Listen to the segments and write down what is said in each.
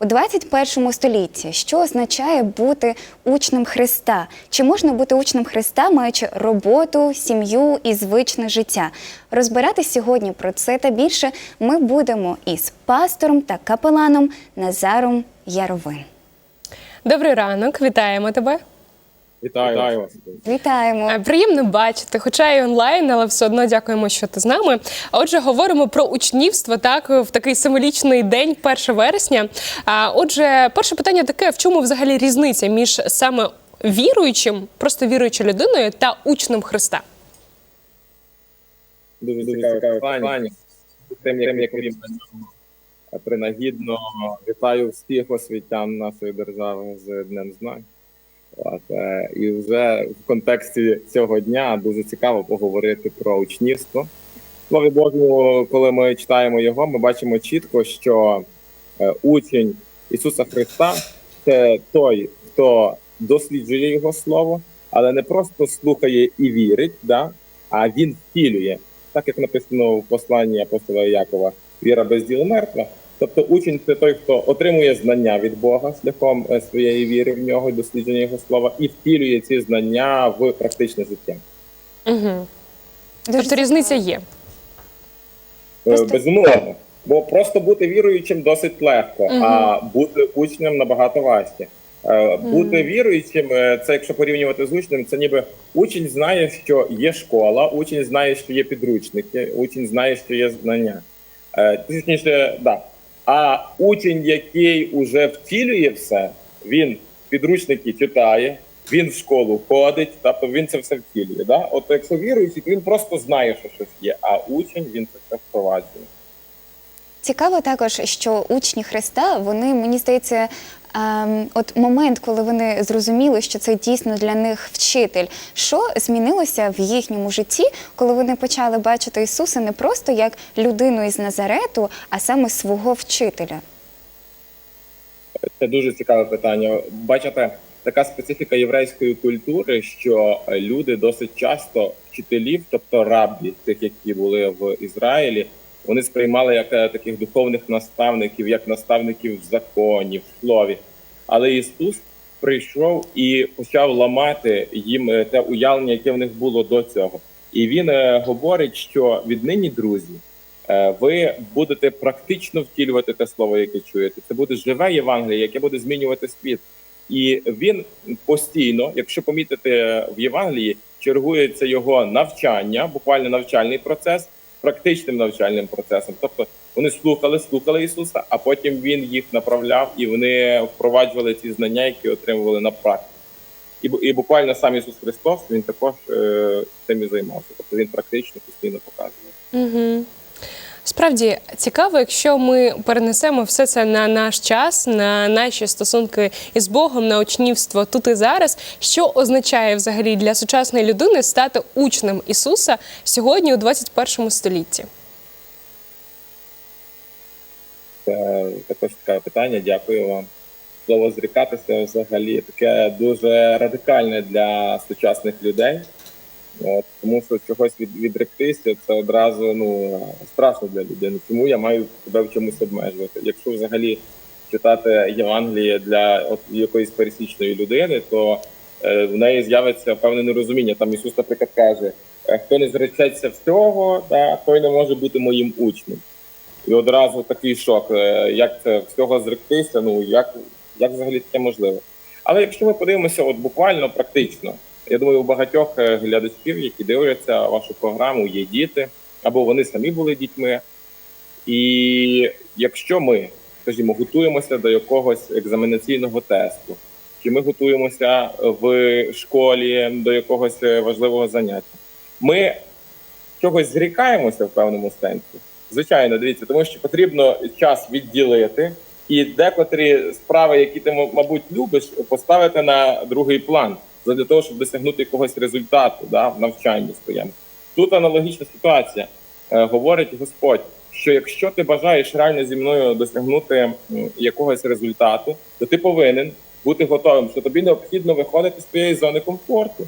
У 21 столітті що означає бути учнем Христа? Чи можна бути учнем Христа, маючи роботу, сім'ю і звичне життя? Розбирати сьогодні про це та більше ми будемо із пастором та капеланом Назаром Яровим. Добрий ранок, вітаємо тебе. Вітаю, Вітаю вас. Вітаємо! Е, Приємно бачити, хоча й онлайн, але все одно дякуємо, що ти з нами. А Отже, говоримо про учнівство так в такий символічний день, 1 вересня. А отже, перше питання таке: в чому взагалі різниця між саме віруючим, просто віруючою людиною та учнем Христа? Дуже цікаве питання. Тим, як, як він принагідно вітаю всіх освітян нашої держави з Днем Знань. От, е, і вже в контексті цього дня дуже цікаво поговорити про учнівство. В Слові Божому, коли ми читаємо його, ми бачимо чітко, що е, учень Ісуса Христа це той, хто досліджує його слово, але не просто слухає і вірить, да? а він втілює, так як написано в посланні апостола Якова, віра без діл мертва. Тобто учень це той, хто отримує знання від Бога шляхом е, своєї віри в нього, дослідження його слова, і втілює ці знання в практичне життя. Угу. Дуже Тобто різниця є. Е, Просто- Безумовно. Бо просто бути віруючим досить легко, Мгм. а бути учнем набагато важче. Е, Бути віруючим, це якщо порівнювати з учнем, це ніби учень знає, що є школа, учень знає, що є підручники, учень знає, що є знання. Точніше, да. А учень, який уже втілює все, він підручники читає, він в школу ходить, тобто він це все втілює. Да? От якщо віруючий, він просто знає, що щось є, а учень він це все впроваджує. Цікаво також, що учні Христа, вони, мені здається, от момент, коли вони зрозуміли, що це дійсно для них вчитель, що змінилося в їхньому житті, коли вони почали бачити Ісуса не просто як людину із Назарету, а саме свого вчителя. Це дуже цікаве питання. Бачите, така специфіка єврейської культури, що люди досить часто вчителів, тобто рабі, тих, які були в Ізраїлі, вони сприймали як е, таких духовних наставників, як наставників в законі, в слові. Але Ісус прийшов і почав ламати їм е, те уявлення, яке в них було до цього. І він е, говорить, що віднині, друзі, ви будете практично втілювати те слово, яке чуєте. Це буде живе Євангеліє, яке буде змінювати світ. І він постійно, якщо помітити в Євангелії, чергується його навчання, буквально навчальний процес практичним навчальним процесом. Тобто вони слухали, слухали Ісуса, а потім він їх направляв і вони впроваджували ці знання, які отримували на практиці. І, і буквально сам Ісус Христос він також е, цим і займався. Тобто він практично постійно показує. Угу. Справді цікаво, якщо ми перенесемо все це на наш час, на наші стосунки із Богом, на учнівство тут і зараз. Що означає взагалі для сучасної людини стати учнем Ісуса сьогодні у 21 столітті? Це також таке питання. Дякую вам. Слово зрікатися взагалі таке дуже радикальне для сучасних людей. От, тому що чогось від, відректися це одразу ну страшно для людини. Чому я маю себе в чомусь обмежувати? Якщо взагалі читати Євангеліє для якоїсь пересічної людини, то е, в неї з'явиться певне нерозуміння. Там Ісус, наприклад, каже: е, хто не зречеться всього, да, той не може бути моїм учнем. І одразу такий шок. е, Як це всього зректися? Ну як, як взагалі таке можливо? Але якщо ми подивимося, от буквально практично, я думаю, у багатьох е, глядачів, які дивляться вашу програму, є діти, або вони самі були дітьми. І якщо ми, скажімо, готуємося до якогось екзаменаційного тесту, чи ми готуємося в школі до якогось е, важливого заняття, ми чогось зрікаємося в певному сенсі. Звичайно, дивіться, тому що потрібно час відділити і декотрі справи, які ти, мабуть, любиш, поставити на другий план для того, щоб досягнути якогось результату да, в навчанні своєму. Тут аналогічна ситуація. Е, говорить Господь, що якщо ти бажаєш реально зі мною досягнути якогось результату, то ти повинен бути готовим, що тобі необхідно виходити з твоєї зони комфорту.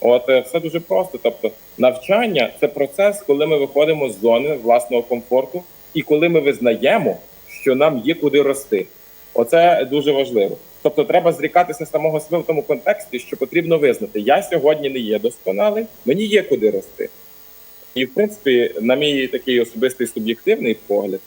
От е, все дуже просто. Тобто, навчання це процес, коли ми виходимо з зони власного комфорту, і коли ми визнаємо, що нам є куди рости. Оце дуже важливо. Тобто, треба зрікатися самого себе в тому контексті, що потрібно визнати: я сьогодні не є досконалий, мені є куди рости. І, в принципі, на мій такий особистий суб'єктивний погляд,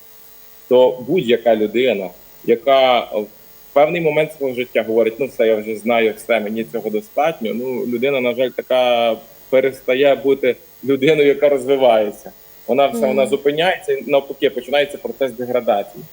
то будь-яка людина, яка в певний момент свого життя говорить, ну все, я вже знаю все, мені цього достатньо. Ну, людина, на жаль, така перестає бути людиною, яка розвивається. Вона все вона зупиняється і навпаки починається процес деградації.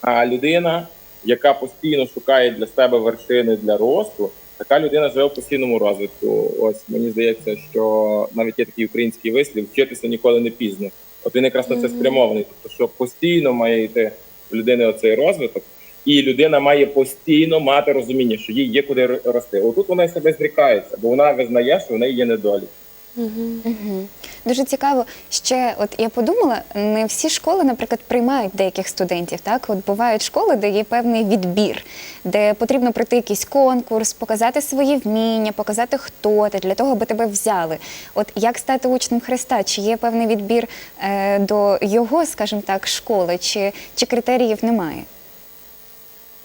А людина, яка постійно шукає для себе вершини для росту, така людина живе в постійному розвитку. Ось мені здається, що навіть є такий український вислів вчитися ніколи не пізно. От він якраз на це спрямований. Тобто, що постійно має йти в людини оцей розвиток, і людина має постійно мати розуміння, що їй є куди рости. Отут вона себе зрікається, бо вона визнає, що в неї є недолік. Мгм. Дуже цікаво. Ще от я подумала, не всі школи, наприклад, приймають деяких студентів. Так, от бувають школи, де є певний відбір, де потрібно пройти якийсь конкурс, показати свої вміння, показати, хто ти для того, аби тебе взяли. От як стати учнем Христа? Чи є певний відбір е, до його, скажімо так, школи, чи, чи критеріїв немає?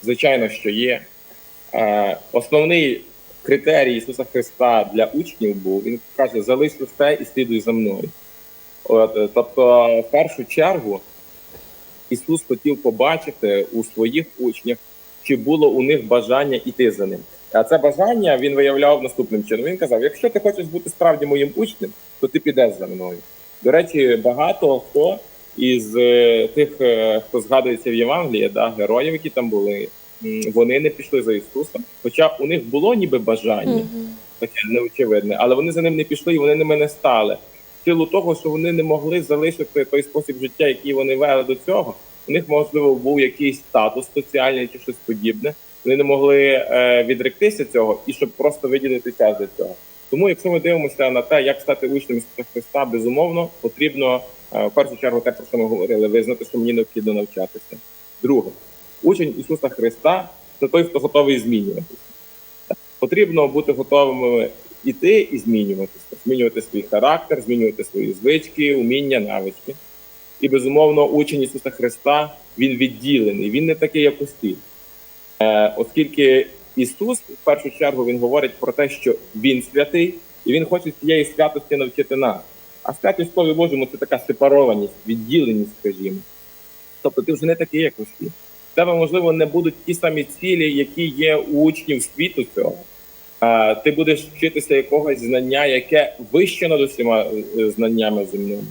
Звичайно, що є. Е, основний критерій Ісуса Христа для учнів був, він каже: залиш все і слідуй за мною. От, е, тобто, в першу чергу, Ісус хотів побачити у своїх учнях, чи було у них бажання йти за ним. А це бажання він виявляв наступним чином. Він казав: якщо ти хочеш бути справді моїм учнем, то ти підеш за мною. До речі, багато хто із е, тих, е, хто згадується в Євангелії, да, героїв, які там були, вони не пішли за Ісусом. Хоча у них було ніби бажання, таке неочевидне, але вони за ним не пішли і вони ними не стали. В силу того, що вони не могли залишити той спосіб життя, який вони вели до цього. У них можливо був якийсь статус соціальний чи щось подібне. Вони не могли е, відректися цього і щоб просто виділити час для цього. Тому, якщо ми дивимося на те, як стати учнем Ісуса Христа, безумовно потрібно е, в першу чергу те, про що ми говорили, визнати, що мені необхідно навчатися. Друге, учень Ісуса Христа це той, хто готовий змінюватися. Потрібно бути готовими іти і змінюватися, змінювати свій характер, змінювати свої звички, уміння, навички. І безумовно, учень Ісуса Христа він відділений, він не такий, як усі. Е, оскільки Ісус в першу чергу він говорить про те, що Він святий, і Він хоче цієї святості навчити нас. А святість Слові Божому це така сепарованість, відділеність, скажімо. Тобто ти вже не такий, як усі. Тебе, можливо, не будуть ті самі цілі, які є у учнів світу цього. А, ти будеш вчитися якогось знання, яке вище над усіма е, знаннями земними.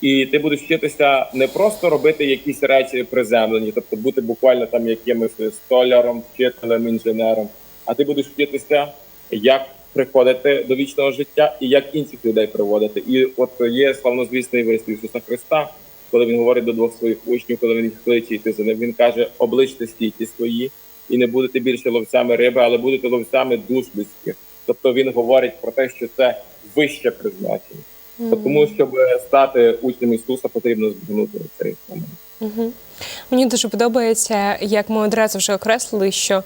І ти будеш вчитися не просто робити якісь речі приземлені, тобто бути буквально там якимось столяром, вчителем, інженером, а ти будеш вчитися, як приходити до вічного життя і як інших людей приводити. І от є славнозвісний вислів Ісуса Христа, коли він говорить до двох своїх учнів, коли він їх кличе йти за ним. Він каже: обличте стійки свої, і не будете більше ловцями риби, але будете ловцями душ людських. Тобто він говорить про те, що це вище призначення. То Тому, щоб стати учнем Ісуса, потрібно збагнути цей момент. Угу. Мені дуже подобається, як ми одразу вже окреслили, що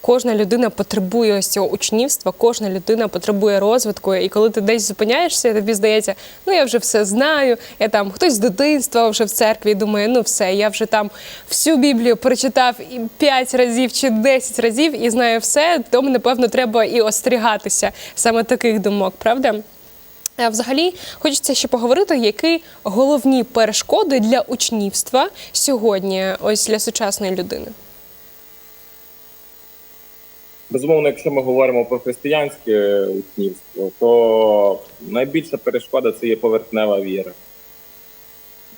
кожна людина потребує ось цього учнівства, кожна людина потребує розвитку. І коли ти десь зупиняєшся, тобі здається, ну я вже все знаю. Я там хтось з дитинства вже в церкві думає, ну все, я вже там всю Біблію прочитав і 5 разів чи 10 разів і знаю все. Тому напевно треба і остерігатися саме таких думок, правда? Взагалі, хочеться ще поговорити, які головні перешкоди для учнівства сьогодні, ось для сучасної людини. Безумовно, якщо ми говоримо про християнське учнівство, то найбільша перешкода це є поверхнева віра.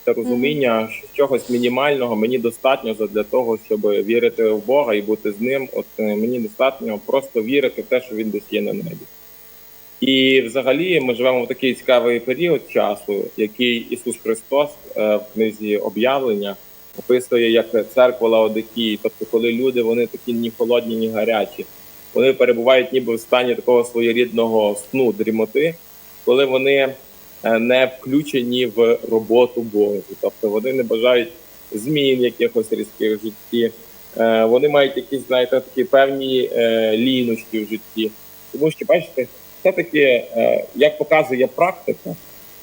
Це розуміння, що чогось мінімального мені достатньо для того, щоб вірити в Бога і бути з ним. От е, мені достатньо просто вірити в те, що він десь є на небі. І взагалі ми живемо в такий цікавий період часу, який Ісус Христос е, в книзі об'явлення описує як церква Лаодикії, тобто коли люди вони такі ні холодні, ні гарячі. Вони перебувають ніби в стані такого своєрідного сну, дрімоти, коли вони е, не включені в роботу Божу. Тобто вони не бажають змін якихось різких в житті. Е, Вони мають якісь, знаєте, такі певні е, лінощі в житті. Тому що, бачите, все-таки, як показує практика,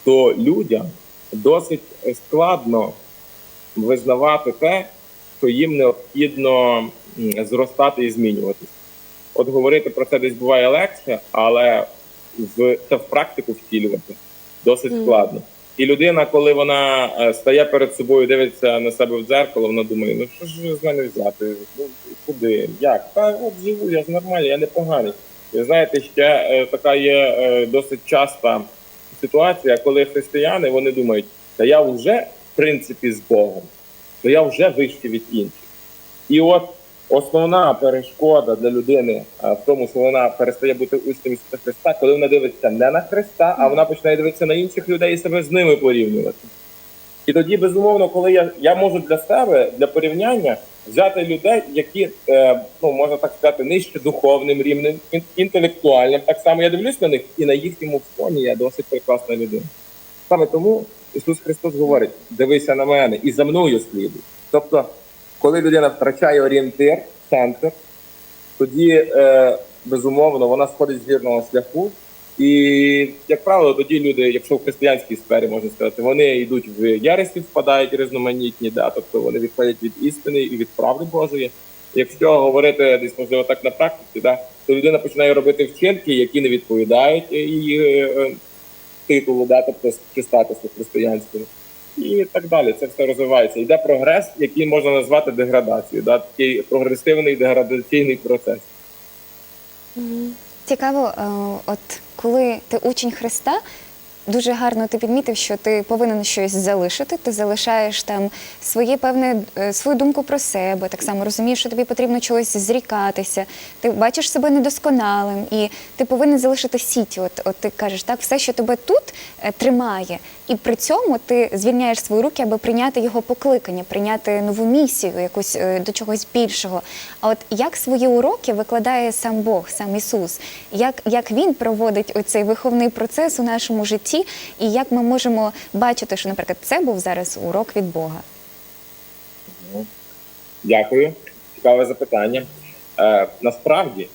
то людям досить складно визнавати те, що їм необхідно зростати і змінюватися. От говорити про це десь буває легше, але в це в практику втілювати досить складно. І людина, коли вона е, стає перед собою, дивиться на себе в дзеркало, вона думає: ну що ж з мене взяти? Ну куди? Як? Та от живу, я нормальний, я не поганий. І знаєте, ще е, така є е, досить часта ситуація, коли християни вони думають, та я вже в принципі з Богом, то я вже вищий від інших. І от основна перешкода для людини в тому, що вона перестає бути учнем Ісуса Христа, коли вона дивиться не на Христа, а вона починає дивитися на інших людей і себе з ними порівнювати. І тоді, безумовно, коли я, я можу для себе для порівняння взяти людей, які е, ну можна так сказати, нижче духовним рівнем, інтелектуальним. Так само я дивлюсь на них, і на їхньому фоні я досить прекрасна людина. Саме тому Ісус Христос говорить: дивися на мене і за мною слідуй. Тобто, коли людина втрачає орієнтир, центр, тоді е, безумовно вона сходить з вірного шляху. І, як правило, тоді люди, якщо в християнській сфері можна сказати, вони йдуть в ярості, впадають різноманітні, да, тобто вони відходять від істини і від правди Божої. Якщо говорити десь можливо так на практиці, да, то людина починає робити вчинки, які не відповідають її е, титулу, да, тобто чи статусу християнського. І так далі. Це все розвивається. Йде прогрес, який можна назвати деградацією, да, такий прогресивний деградаційний процес. Цікаво, е, от коли ти учень Христа, дуже гарно ти підмітив, що ти повинен щось залишити. Ти залишаєш там своє певне е, свою думку про себе. Так само розумієш, що тобі потрібно чогось зрікатися. Ти бачиш себе недосконалим, і ти повинен залишити сіті. От, от ти кажеш, так, все, що тебе тут е, тримає, і при цьому ти звільняєш свої руки, аби прийняти його покликання, прийняти нову місію, якусь е, до чогось більшого. А от як свої уроки викладає сам Бог, сам Ісус, як, як він проводить оцей виховний процес у нашому житті, і як ми можемо бачити, що, наприклад, це був зараз урок від Бога. Ну, Дякую. Цікаве запитання. Е, насправді,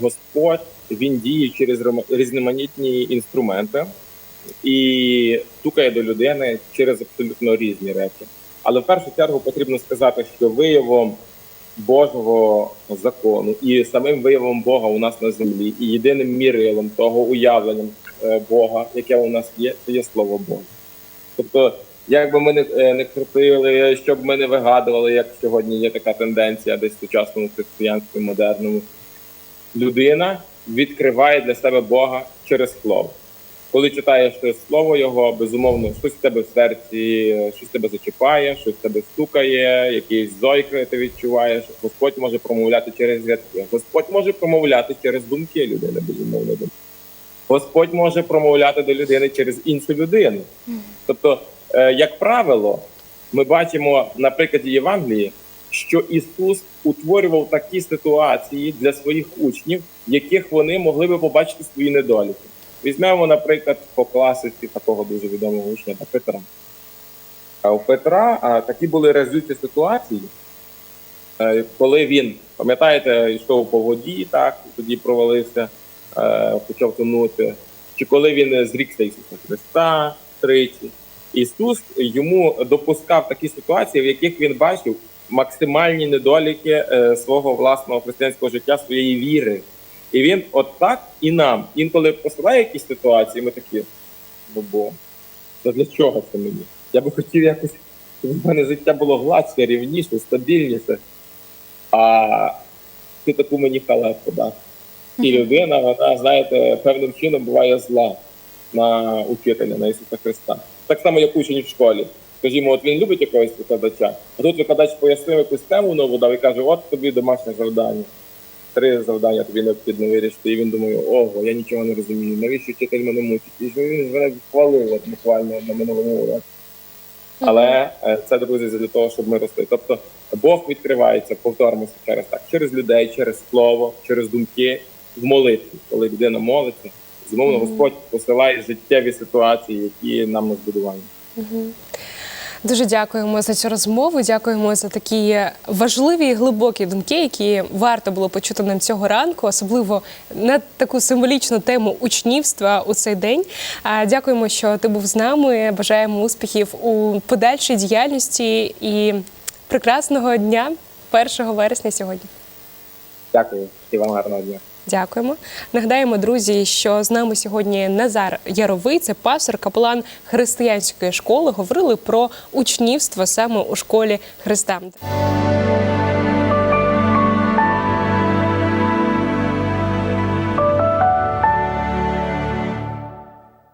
Господь він діє через різноманітні інструменти і стукає до людини через абсолютно різні речі. Але в першу чергу потрібно сказати, що виявом Божого закону і самим виявом Бога у нас на землі, і єдиним мірилом того уявленням е, Бога, яке у нас є, це є слово Боже. Тобто, як би ми не, е, не крутили, що б ми не вигадували, як сьогодні є така тенденція десь в сучасному християнстві модерному, людина відкриває для себе Бога через слово. Коли читаєш слово його, безумовно, щось в тебе в серці, щось тебе зачіпає, щось в тебе стукає, якийсь зойк ти відчуваєш. Господь може промовляти через рядки. Господь може промовляти через думки людини, безумовно. Господь може промовляти до людини через іншу людину. Тобто, е, як правило, ми бачимо на прикладі Євангелії, що Ісус утворював такі ситуації для своїх учнів, в яких вони могли би побачити свої недоліки. Візьмемо, наприклад, по класиці такого дуже відомого учня та Петра. А у Петра а, такі були разючі ситуації, е, коли він, пам'ятаєте, йшов по воді, так, тоді провалився, е, почав тонути, чи коли він зрікся Ісуса Христа тричі. Ісус йому допускав такі ситуації, в яких він бачив максимальні недоліки е, свого власного християнського життя, своєї віри. І він от так і нам інколи посилає якісь ситуації, ми такі, ну бо це для чого це мені? Я би хотів якось, щоб в мене життя було гладше, рівніше, стабільніше. А ти таку мені халепу дав. І людина, вона, знаєте, певним чином буває зла на учителя, на Ісуса Христа. Так само, як учень в школі. Скажімо, от він любить якогось викладача, а тут викладач пояснив якусь тему нову дав і каже: от тобі домашнє завдання. Три завдання тобі необхідно вирішити. І він думає, ого, я нічого не розумію. Навіщо вчитель мене мучить? І він мене хвалив от, буквально на минулому уроці. Але е, це друзі для того, щоб ми росли. Тобто Бог відкривається, повторимося через так, через людей, через слово, через думки в молитві. Коли людина молиться, зумовно Господь посилає життєві ситуації, які нам на збудування. Дуже дякуємо за цю розмову. Дякуємо за такі важливі і глибокі думки, які варто було почути нам цього ранку, особливо на таку символічну тему учнівства у цей день. Дякуємо, що ти був з нами. Бажаємо успіхів у подальшій діяльності і прекрасного дня 1 вересня сьогодні. Дякую і вам гарного дня. Дякуємо. Нагадаємо, друзі, що з нами сьогодні Назар Яровий, це пастор, капелан християнської школи. Говорили про учнівство саме у школі Христа.